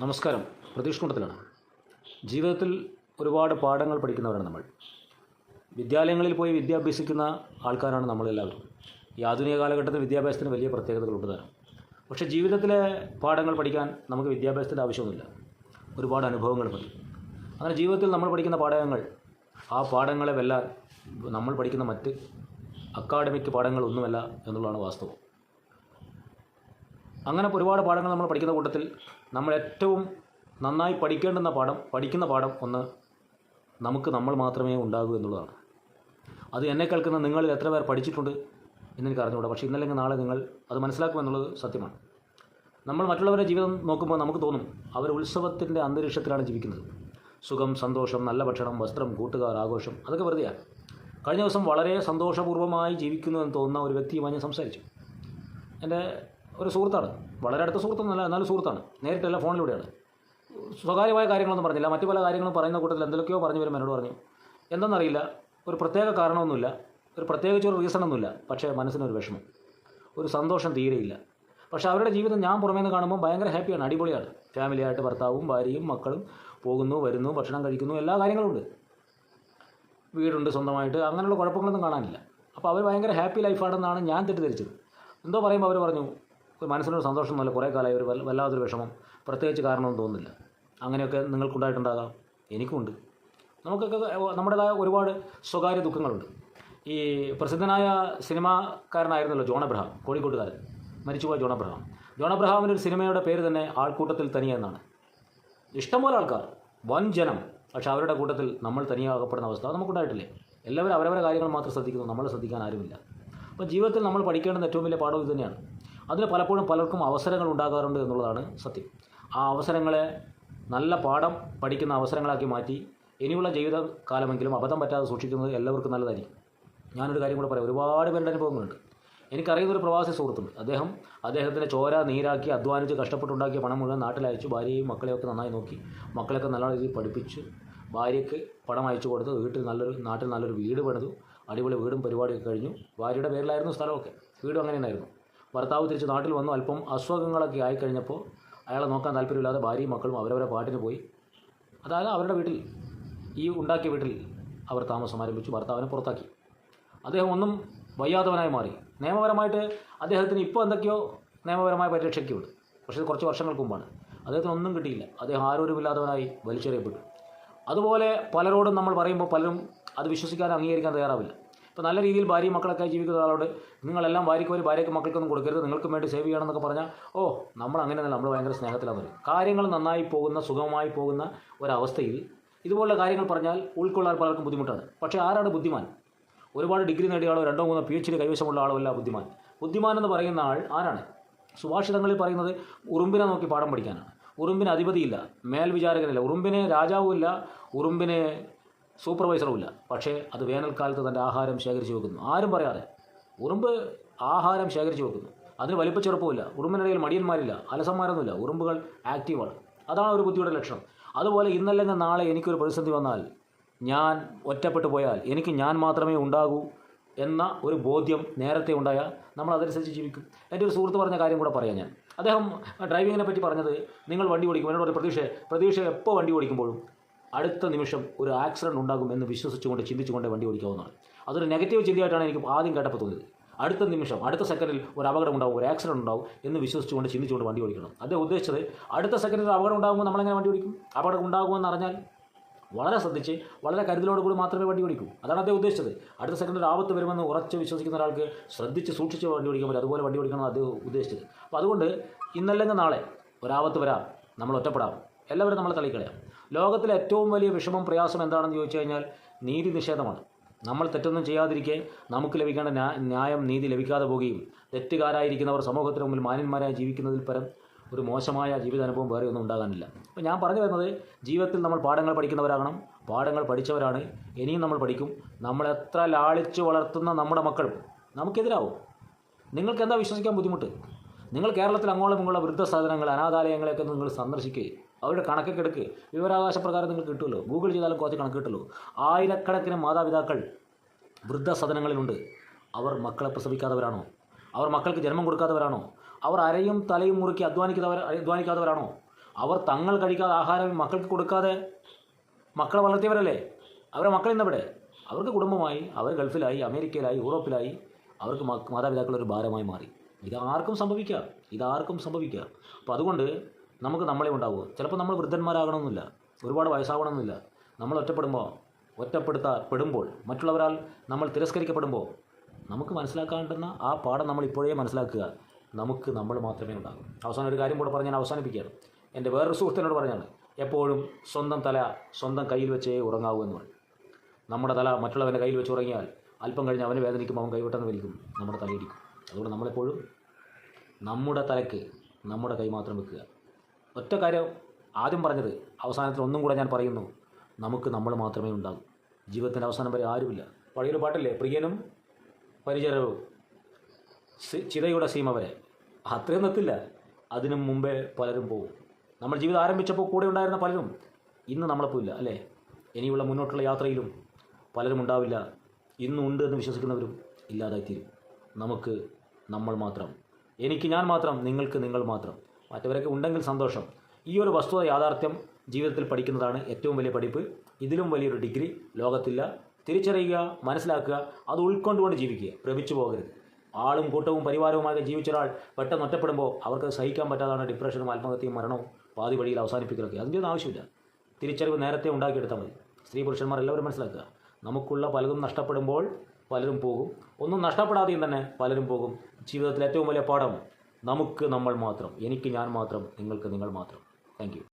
നമസ്കാരം. പ്രതീഷ് കുണ്ടത്തിലാണ്. ജീവിതത്തിൽ ഒരുപാട് പാഠങ്ങൾ പഠിക്കുന്നവരാണ് നമ്മൾ. വിദ്യാലയങ്ങളിൽ പോയി വിദ്യ അഭ്യസിക്കുന്ന ആൾക്കാരാണ് നമ്മളെല്ലാവരും. ഈ ആധുനിക കാലഘട്ടത്തിൽ വിദ്യാഭ്യാസത്തിന് വലിയ പ്രത്യേകതകളുണ്ട് താനും പക്ഷേ ജീവിതത്തിലെ പാഠങ്ങൾ പഠിക്കാൻ നമുക്ക് വിദ്യാഭ്യാസത്തിന്റെ ആവശ്യമൊന്നുമില്ല. ഒരുപാട് അനുഭവങ്ങൾ മതി. അങ്ങനെ ജീവിതത്തിൽ നമ്മൾ പഠിക്കുന്ന പാഠങ്ങൾ ആ പാഠങ്ങളെ വെല്ലാൻ നമ്മൾ പഠിക്കുന്ന മറ്റ് അക്കാഡമിക് പാഠങ്ങളൊന്നുമല്ല എന്നുള്ളതാണ് വാസ്തവം. അങ്ങനെ ഒരുപാട് പാഠങ്ങൾ നമ്മൾ പഠിക്കുന്ന കൂട്ടത്തിൽ നമ്മൾ ഏറ്റവും നന്നായി പഠിക്കേണ്ടുന്ന പാഠം പഠിക്കുന്ന പാഠം ഒന്ന് നമുക്ക് നമ്മൾ മാത്രമേ ഉണ്ടാകൂ എന്നുള്ളതാണ്. അത് എന്നെ കേൾക്കുന്ന നിങ്ങളിൽ എത്ര പേർ പഠിച്ചിട്ടുണ്ട് എന്നെനിക്ക് അറിഞ്ഞുകൂടാ. പക്ഷേ ഇന്നല്ലെങ്കിൽ നാളെ നിങ്ങൾ അത് മനസ്സിലാക്കും എന്നുള്ളത് സത്യമാണ്. നമ്മൾ മറ്റുള്ളവരുടെ ജീവിതം നോക്കുമ്പോൾ നമുക്ക് തോന്നും അവർ ഉത്സവത്തിന്റെ അന്തരീക്ഷത്തിലാണ് ജീവിക്കുന്നത്. സുഖം സന്തോഷം നല്ല ഭക്ഷണം വസ്ത്രം കൂട്ടുകാർ ആഘോഷം അതൊക്കെ വെറുതെയാണ് കഴിഞ്ഞ ദിവസം വളരെ സന്തോഷപൂർവമായി ജീവിക്കുന്നു എന്ന് തോന്നുന്ന ഒരു വ്യക്തിയുമായി ഞാൻ സംസാരിച്ചു. എന്റെ ഒരു സുഹൃത്താണ്. വളരെ അടുത്ത സുഹൃത്തൊന്നുമല്ല എന്നാലും സുഹൃത്താണ്. നേരിട്ടല്ല ഫോണിലൂടെയാണ്. സ്വകാര്യമായ കാര്യങ്ങളൊന്നും പറഞ്ഞില്ല. മറ്റു പല കാര്യങ്ങളും പറയുന്ന കൂട്ടത്തിൽ എന്തൊക്കെയോ പറഞ്ഞു വരും എന്നോട് പറഞ്ഞു. എന്തെന്നറിയില്ല. ഒരു പ്രത്യേക കാരണമൊന്നുമില്ല. ഒരു പ്രത്യേകിച്ച് ഒരു റീസൺ ഒന്നുമില്ല. പക്ഷേ മനസ്സിനൊരു വിഷമം. ഒരു സന്തോഷം തീരെയില്ല. പക്ഷേ അവരുടെ ജീവിതം ഞാൻ പുറമേ നിന്ന് കാണുമ്പോൾ ഭയങ്കര ഹാപ്പിയാണ് അടിപൊളിയാണ്. ഫാമിലിയായിട്ട് ഭർത്താവും ഭാര്യയും മക്കളും പോകുന്നു വരുന്നു ഭക്ഷണം കഴിക്കുന്നു എല്ലാ കാര്യങ്ങളും ഉണ്ട്. വീടുണ്ട് സ്വന്തമായിട്ട്. അങ്ങനെയുള്ള കുഴപ്പങ്ങളൊന്നും കാണാനില്ല. അപ്പോൾ അവർ ഭയങ്കര ഹാപ്പി ലൈഫാണെന്നാണ് ഞാൻ തെറ്റിദ്ധരിച്ചത്. എന്തോ പറയുമ്പോൾ അവർ പറഞ്ഞു ഒരു മനസ്സിനൊരു സന്തോഷം നല്ല കുറേ കാലമായി ഒരു വല്ലാത്തൊരു വിഷമം. പ്രത്യേകിച്ച് കാരണമൊന്നും തോന്നുന്നില്ല. അങ്ങനെയൊക്കെ നിങ്ങൾക്കുണ്ടായിട്ടുണ്ടാകാം. എനിക്കുണ്ട്. നമുക്കൊക്കെ നമ്മുടേതായ ഒരുപാട് സ്വകാര്യ ദുഃഖങ്ങളുണ്ട്. ഈ പ്രസിദ്ധനായ സിനിമാക്കാരനായിരുന്നല്ലോ ജോൺ അബ്രഹാം കോഴിക്കോട്ടുകാരൻ. മരിച്ചുപോയ ജോൺ അബ്രഹാം. ജോൺ അബ്രഹാമിന്റെ ഒരു സിനിമയുടെ പേര് തന്നെ ആൾക്കൂട്ടത്തിൽ തനിയെന്നാണ്. ഇഷ്ടംപോലെ ആൾക്കാർ വൻ ജനം പക്ഷെ അവരുടെ കൂട്ടത്തിൽ നമ്മൾ തനിയാകപ്പെടുന്ന അവസ്ഥ നമുക്കുണ്ടായിട്ടില്ലേ? എല്ലാവരും അവരവരുടെ കാര്യങ്ങൾ മാത്രം ശ്രദ്ധിക്കുന്നു നമ്മളെ ശ്രദ്ധിക്കാൻ ആരുമില്ല. അപ്പോൾ ജീവിതത്തിൽ നമ്മൾ പഠിക്കേണ്ടുന്ന ഏറ്റവും വലിയ പാഠം ഇത് അതിന് പലപ്പോഴും പലർക്കും അവസരങ്ങൾ ഉണ്ടാകാറുണ്ട് എന്നുള്ളതാണ് സത്യം. ആ അവസരങ്ങളെ നല്ല പാഠം പഠിക്കുന്ന അവസരങ്ങളാക്കി മാറ്റി ഇനിയുള്ള ജീവിത കാലമെങ്കിലും അബദ്ധം പറ്റാതെ സൂക്ഷിക്കുന്നത് എല്ലാവർക്കും നല്ലതായിരിക്കും. ഞാനൊരു കാര്യം കൂടെ പറയാം. ഒരുപാട് പേരുടെ അനുഭവങ്ങളുണ്ട്. എനിക്കറിയുന്ന ഒരു പ്രവാസി സുഹൃത്തുണ്ട്. അദ്ദേഹം അദ്ദേഹത്തിന്റെ ചോര നീരാക്കി അധ്വാനിച്ച് കഷ്ടപ്പെട്ടുണ്ടാക്കിയ പണം മുഴുവൻ നാട്ടിലയച്ചു ഭാര്യയും മക്കളെയൊക്കെ നന്നായി നോക്കി. മക്കളെയൊക്കെ നല്ല രീതിയിൽ പഠിപ്പിച്ച് ഭാര്യയ്ക്ക് പണം അയച്ചു കൊടുത്ത്. വീട്ടിൽ നല്ലൊരു നാട്ടിൽ നല്ലൊരു വീട് പണിതു. അടിപൊളി വീടും പരിപാടിയൊക്കെ കഴിഞ്ഞു. ഭാര്യയുടെ പേരിലായിരുന്നു സ്ഥലമൊക്കെ. വീടും അങ്ങനെ തന്നെയായിരുന്നു ഭർത്താവ് തിരിച്ച് നാട്ടിൽ വന്നു. അല്പം അസുഖങ്ങളൊക്കെ ആയിക്കഴിഞ്ഞപ്പോൾ അയാളെ നോക്കാൻ താല്പര്യമില്ലാതെ ഭാര്യയും മക്കളും അവരവരെ പാട്ടിന് പോയി. അതായത് അവരുടെ വീട്ടിൽ ഈ ഉണ്ടാക്കിയ വീട്ടിൽ അവർ താമസം ആരംഭിച്ചു. ഭർത്താവിനെ പുറത്താക്കി. അദ്ദേഹം ഒന്നും വയ്യാത്തവനായി മാറി. നിയമപരമായിട്ട് അദ്ദേഹത്തിന് ഇപ്പോൾ എന്തൊക്കെയോ നിയമപരമായ പരിരക്ഷയ്ക്കുണ്ട് പക്ഷേ ഇത് കുറച്ച് വർഷങ്ങൾക്ക് മുമ്പാണ്. അദ്ദേഹത്തിന് ഒന്നും കിട്ടിയില്ല. അദ്ദേഹം ആരോരുമില്ലാത്തവനായി വലിച്ചെറിയപ്പെട്ടു. അതുപോലെ പലരോടും നമ്മൾ പറയുമ്പോൾ പലരും അത് വിശ്വസിക്കാൻ അംഗീകരിക്കാൻ തയ്യാറാവില്ല. ഇപ്പോൾ നല്ല രീതിയിൽ ഭാര്യയും മക്കളൊക്കെ ജീവിക്കുന്ന ഒരാളോട് നിങ്ങളെല്ലാം ഭാര്യയ്ക്ക് ഒരു ഭാര്യയ്ക്ക് മക്കൾക്കൊന്നും കൊടുക്കരുത്. നിങ്ങൾക്കും വേണ്ടി സേവ് ചെയ്യണം എന്നൊക്കെ പറഞ്ഞാൽ ഓ നമ്മൾ അങ്ങനെയല്ല നമ്മൾ ഭയങ്കര സ്നേഹത്തിലാണ് വരും കാര്യങ്ങൾ നന്നായി പോകുന്ന സുഖമായി പോകുന്ന ഒരവസ്ഥയിൽ ഇതുപോലുള്ള കാര്യങ്ങൾ പറഞ്ഞാൽ ഉൾക്കൊള്ളാൻ പലർക്കും ബുദ്ധിമുട്ടാണ്. പക്ഷേ ആരാണ് ബുദ്ധിമാൻ? ഒരുപാട് ഡിഗ്രി നേടിയ ആളോ രണ്ടോ മൂന്നോ പി എച്ച് ഡി കൈവശമുള്ള ആളോ അല്ല ബുദ്ധിമാൻ. ബുദ്ധിമാൻ എന്ന് പറയുന്ന ആൾ ആരാണ്? സുഭാഷിതങ്ങളിൽ പറയുന്നത് ഉറുമ്പിനെ നോക്കി പാഠം പഠിക്കാനാണ്. ഉറുമ്പിന് അധിപതിയില്ല മേൽവിചാരകനില്ല. ഉറുമ്പിന് രാജാവുമില്ല ഉറുമ്പിന് സൂപ്പർവൈസറുമില്ല. പക്ഷേ അത് വേനൽക്കാലത്ത് തന്റെ ആഹാരം ശേഖരിച്ച് വെക്കുന്നു. ആരും പറയാതെ. ഉറുമ്പ് ആഹാരം ശേഖരിച്ച് വെക്കുന്നു. അതിന് വലിപ്പച്ചെറുപ്പമില്ല ഉറുമ്പിനിടയിൽ മടിയന്മാരില്ല. അലസന്മാരൊന്നുമില്ല. ഉറുമ്പുകൾ ആക്റ്റീവാണ്. അതാണ് ഒരു ബുദ്ധിയുടെ ലക്ഷണം. അതുപോലെ ഇന്നല്ലെങ്കിൽ നാളെ എനിക്കൊരു പ്രതിസന്ധി വന്നാൽ ഞാൻ ഒറ്റപ്പെട്ടു പോയാൽ എനിക്ക് ഞാൻ മാത്രമേ ഉണ്ടാകൂ എന്ന ഒരു ബോധ്യം നേരത്തെ ഉണ്ടായാൽ നമ്മൾ അതനുസരിച്ച് ജീവിക്കും. എന്റെ ഒരു സുഹൃത്ത് പറഞ്ഞ കാര്യം കൂടെ പറയാം ഞാൻ. അദ്ദേഹം ഡ്രൈവിങ്ങിനെ പറ്റി പറഞ്ഞത് നിങ്ങൾ വണ്ടി ഓടിക്കും. എന്നോട് ഒരു പ്രതീക്ഷ പ്രതീക്ഷ എപ്പോൾ വണ്ടി ഓടിക്കുമ്പോഴും അടുത്ത നിമിഷം ഒരു ആക്സിഡന്റ് ഉണ്ടാകും എന്ന് വിശ്വസിച്ചുകൊണ്ട് ചിന്തിച്ചുകൊണ്ട് വണ്ടി ഓടിക്കാവുന്നതാണ്. അതൊരു നെഗറ്റീവ് ചിന്തയായിട്ടാണ് എനിക്ക് ആദ്യം കേട്ടപ്പോൾ തോന്നിയത്. അടുത്ത നിമിഷം അടുത്ത സെക്കൻഡിൽ ഒരു അപകടം ഉണ്ടാവും ഒരു ആക്സിഡന്റ് ഉണ്ടാവും എന്ന് വിശ്വസിച്ചുകൊണ്ട് ചിന്തിച്ചുകൊണ്ട് വണ്ടി ഓടിക്കണം. അദ്ദേഹം ഉദ്ദേശിച്ചത് അടുത്ത സെക്കൻഡിൽ അപകടം ഉണ്ടാകുമ്പോൾ നമ്മളെങ്ങനെ വണ്ടി ഓടിക്കും? അപകടം ഉണ്ടാകുമെന്ന് അറിഞ്ഞാൽ വളരെ ശ്രദ്ധിച്ച് വളരെ കരുതലോട് കൂടി മാത്രമേ വണ്ടി ഓടിക്കൂ. അതാണ് അദ്ദേഹം ഉദ്ദേശിച്ചത്. അടുത്ത സെക്കൻഡിൽ ആപത്ത് വരുമെന്ന് ഉറച്ച് വിശ്വസിക്കുന്ന ഒരാൾക്ക് ശ്രദ്ധിച്ച് സൂക്ഷിച്ച് വണ്ടി ഓടിക്കാൻ പറ്റും. അതുപോലെ വണ്ടി ഓടിക്കണം അദ്ദേഹം ഉദ്ദേശിച്ചത്. അപ്പോൾ അതുകൊണ്ട് ഇന്നല്ലെങ്കിൽ നാളെ ഒരാപത്ത് വരാം നമ്മൾ ഒറ്റപ്പെടാം. എല്ലാവരും നമ്മളെ തള്ളിക്കളയാം. ലോകത്തിലെ ഏറ്റവും വലിയ വിഷമം പ്രയാസം എന്താണെന്ന് ചോദിച്ചു കഴിഞ്ഞാൽ നീതി നിഷേധമാണ്. നമ്മൾ തെറ്റൊന്നും ചെയ്യാതിരിക്കെ നമുക്ക് ലഭിക്കേണ്ട ന്യായം നീതി ലഭിക്കാതെ പോവുകയും തെറ്റുകാരായിരിക്കുന്നവർ സമൂഹത്തിന് മുമ്പിൽ മാന്യന്മാരായി ജീവിക്കുന്നതിൽ പരം ഒരു മോശമായ ജീവിതാനുഭവം വേറെ ഒന്നും ഉണ്ടാകാനില്ല. അപ്പോൾ ഞാൻ പറഞ്ഞു വരുന്നത് ജീവിതത്തിൽ നമ്മൾ പാഠങ്ങൾ പഠിക്കുന്നവരാകണം. പാഠങ്ങൾ പഠിച്ചവരാണ്. ഇനിയും നമ്മൾ പഠിക്കും. നമ്മൾ എത്ര ലാളിച്ച് വളർത്തുന്ന നമ്മുടെ മക്കളും നമുക്കെതിരാവും. നിങ്ങൾക്ക് എന്താ വിശ്വസിക്കാൻ ബുദ്ധിമുട്ട്? നിങ്ങൾ കേരളത്തിൽ അങ്ങോളം ഇങ്ങോളം വൃദ്ധസാധനങ്ങൾ അനാഥാലയങ്ങളെയൊക്കെ നിങ്ങൾ സന്ദർശിക്കുക അവരുടെ കണക്കൊക്കെ എടുക്കുക വിവരാവകാശ പ്രകാരം നിങ്ങൾക്ക് കിട്ടുമല്ലോ. ഗൂഗിൾ ചെയ്താലും കുറച്ച് കണക്ക് കിട്ടുമല്ലോ. ആയിരക്കണക്കിന് മാതാപിതാക്കൾ വൃദ്ധസദനങ്ങളിലുണ്ട് അവർ മക്കളെ പ്രസവിക്കാത്തവരാണോ? അവർ മക്കൾക്ക് ജന്മം കൊടുക്കാത്തവരാണോ? അവർ അരയും തലയും മുറുക്കി അധ്വാനിക്കുന്നവർ അധ്വാനിക്കാത്തവരാണോ? അവർ തങ്ങൾ കഴിക്കാതെ ആഹാരം മക്കൾക്ക് കൊടുക്കാതെ മക്കളെ വളർത്തിയവരല്ലേ? അവരെ മക്കൾ ഇന്നവിടെ? അവർക്ക് കുടുംബമായി അവർ ഗൾഫിലായി അമേരിക്കയിലായി യൂറോപ്പിലായി അവർക്ക് മാതാപിതാക്കളൊരു ഭാരമായി മാറി. ഇതാർക്കും സംഭവിക്കാം. ഇതാർക്കും സംഭവിക്കാം. അപ്പോൾ അതുകൊണ്ട് നമുക്ക് നമ്മളെ ഉണ്ടാവുക. ചിലപ്പോൾ നമ്മൾ വൃദ്ധന്മാരാകണമെന്നില്ല. ഒരുപാട് വയസ്സാകണമെന്നില്ല. നമ്മൾ ഒറ്റപ്പെടുമ്പോൾ ഒറ്റപ്പെടുത്തപ്പെടുമ്പോൾ മറ്റുള്ളവരാൽ നമ്മൾ തിരസ്കരിക്കപ്പെടുമ്പോൾ നമുക്ക് മനസ്സിലാക്കാണ്ടുന്ന ആ പാഠം നമ്മൾ ഇപ്പോഴേ മനസ്സിലാക്കുക. നമുക്ക് നമ്മൾ മാത്രമേ ഉണ്ടാകൂ. അവസാനം ഒരു കാര്യം കൂടെ പറഞ്ഞ് ഞാൻ അവസാനിപ്പിക്കുകയാണ്. എന്റെ വേറൊരു സുഹൃത്തിനോട് പറഞ്ഞാണ് എപ്പോഴും സ്വന്തം തല സ്വന്തം കയ്യിൽ വെച്ചേ ഉറങ്ങാവൂ എന്ന് പറയും നമ്മുടെ തല മറ്റുള്ളവന്റെ കയ്യിൽ വെച്ച് ഉറങ്ങിയാൽ അല്പം കഴിഞ്ഞ് അവന് വേദനിക്കും അവൻ കൈവിട്ടെന്ന് വലിക്കും നമ്മുടെ തലയിടിക്കും. അതുകൊണ്ട് നമ്മളെപ്പോഴും നമ്മുടെ തലയ്ക്ക് നമ്മുടെ കൈ മാത്രം വെക്കുക. ഒറ്റ കാര്യം ആദ്യം പറഞ്ഞത് അവസാനത്തിൽ ഒന്നും കൂടെ ഞാൻ പറയുന്നു നമുക്ക് നമ്മൾ മാത്രമേ ഉണ്ടാകൂ. ജീവിതത്തിന്റെ അവസാനം വരെ ആരുമില്ല. പഴയൊരു പാട്ടല്ലേ? പ്രിയനും പരിചരവും ചിതയുടെ സീമ വരെ. അത്രയും എത്തില്ല അതിനും മുമ്പേ പലരും പോകും നമ്മൾ ജീവിതം ആരംഭിച്ചപ്പോൾ കൂടെ ഉണ്ടായിരുന്ന പലരും ഇന്ന് നമ്മളെപ്പോയില്ല അല്ലേ? ഇനിയുള്ള മുന്നോട്ടുള്ള യാത്രയിലും പലരും ഉണ്ടാവില്ല. ഇന്നുണ്ട് എന്ന് വിശ്വസിക്കുന്നവരും ഇല്ലാതായിത്തീരും. നമുക്ക് നമ്മൾ മാത്രം എനിക്ക് ഞാൻ മാത്രം നിങ്ങൾക്ക് നിങ്ങൾ മാത്രം. മറ്റവരൊക്കെ ഉണ്ടെങ്കിൽ സന്തോഷം. ഈ ഒരു വസ്തുത യാഥാർത്ഥ്യം ജീവിതത്തിൽ പഠിക്കുന്നതാണ് ഏറ്റവും വലിയ പഠിപ്പ്. ഇതിലും വലിയൊരു ഡിഗ്രി ലോകത്തില്ല. തിരിച്ചറിയുക മനസ്സിലാക്കുക അത് ഉൾക്കൊണ്ടുകൊണ്ട് ജീവിക്കുക. ഭ്രമിച്ചു പോകരുത്. ആളും കൂട്ടവും പരിവാരവുമായി ജീവിച്ച ഒരാൾ പെട്ടെന്ന് ഒറ്റപ്പെടുമ്പോൾ അവർക്ക് സഹിക്കാൻ പറ്റാതാണ് ഡിപ്രഷനും ആത്മഹത്യയും മരണവും പാതി വഴിയിൽ അവസാനിപ്പിക്കലൊക്കെ. അതിന്റെ ഒന്നും ആവശ്യമില്ല. തിരിച്ചറിവ് നേരത്തെ ഉണ്ടാക്കിയെടുത്താൽ മതി. സ്ത്രീ പുരുഷന്മാർ എല്ലാവരും മനസ്സിലാക്കുക. നമുക്കുള്ള പലതും നഷ്ടപ്പെടുമ്പോൾ പലരും പോകും. ഒന്നും നഷ്ടപ്പെടാതെയും തന്നെ പലരും പോകും. ജീവിതത്തിലെ ഏറ്റവും വലിയ പാഠം നമുക്ക് നമ്മൾ മാത്രം എനിക്ക് ഞാൻ മാത്രം നിങ്ങൾക്ക് നിങ്ങൾ മാത്രം. താങ്ക്